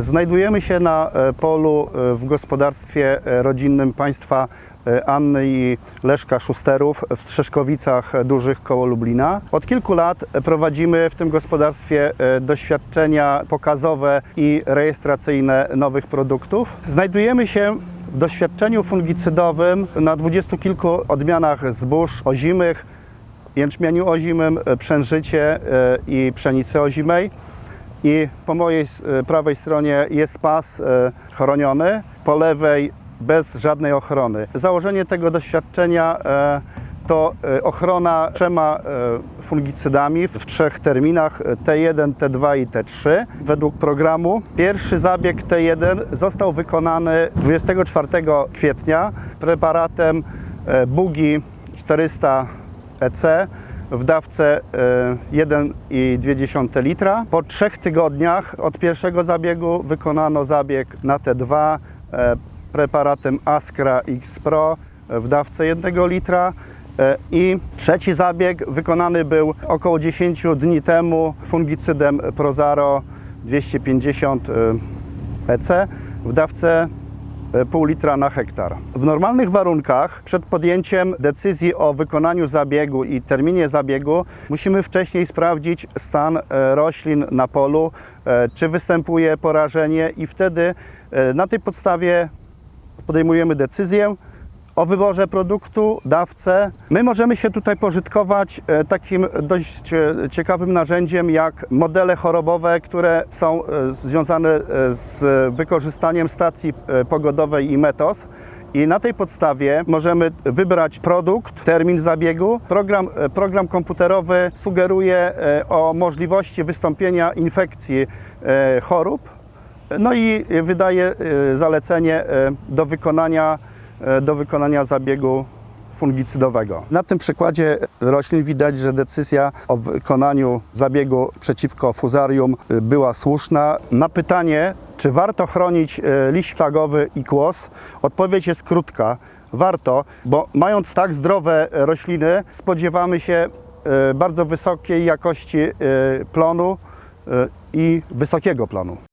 Znajdujemy się na e, polu e, w gospodarstwie e, rodzinnym państwa Anny i Leszka Szusterów w Strzeszkowicach Dużych koło Lublina. Od kilku lat prowadzimy w tym gospodarstwie doświadczenia pokazowe i rejestracyjne nowych produktów. Znajdujemy się w doświadczeniu fungicydowym na dwudziestu kilku odmianach zbóż ozimych, jęczmieniu ozimym, e, przężycie e, i pszenicy ozimej. I po mojej e, prawej stronie jest pas e, chroniony, po lewej bez żadnej ochrony. Założenie tego doświadczenia e, to ochrona trzema fungicydami w trzech terminach e, T1, T2 i T3 według programu. Pierwszy zabieg T1 został wykonany 24 kwietnia preparatem Bugi 400 EC w dawce e, 1,2 litra. Po trzech tygodniach od pierwszego zabiegu wykonano zabieg na T2 e, preparatem Askra X Pro w dawce 1 litra. E, I trzeci zabieg wykonany był około 10 dni temu fungicydem Prozaro 250 EC w dawce e, pół litra na hektar. W normalnych warunkach przed podjęciem decyzji o wykonaniu zabiegu i terminie zabiegu musimy wcześniej sprawdzić stan e, roślin na polu, e, czy występuje porażenie i wtedy na tej podstawie podejmujemy decyzję o wyborze produktu, dawce. My możemy się tutaj pożytkować e, takim dość e, ciekawym narzędziem jak modele chorobowe, które są e, związane z wykorzystaniem stacji pogodowej i METOS. I na tej podstawie możemy wybrać produkt, termin zabiegu. Program, program komputerowy sugeruje o możliwości wystąpienia infekcji chorób, no i wydaje zalecenie do wykonania, do wykonania zabiegu fungicydowego. Na tym przykładzie roślin widać, że decyzja o wykonaniu zabiegu przeciwko fuzarium e, była słuszna. Na pytanie, czy warto chronić e, liść flagowy i kłos, odpowiedź jest krótka. Warto, bo mając tak zdrowe rośliny, spodziewamy się e, bardzo wysokiej jakości e, plonu e, i wysokiego plonu.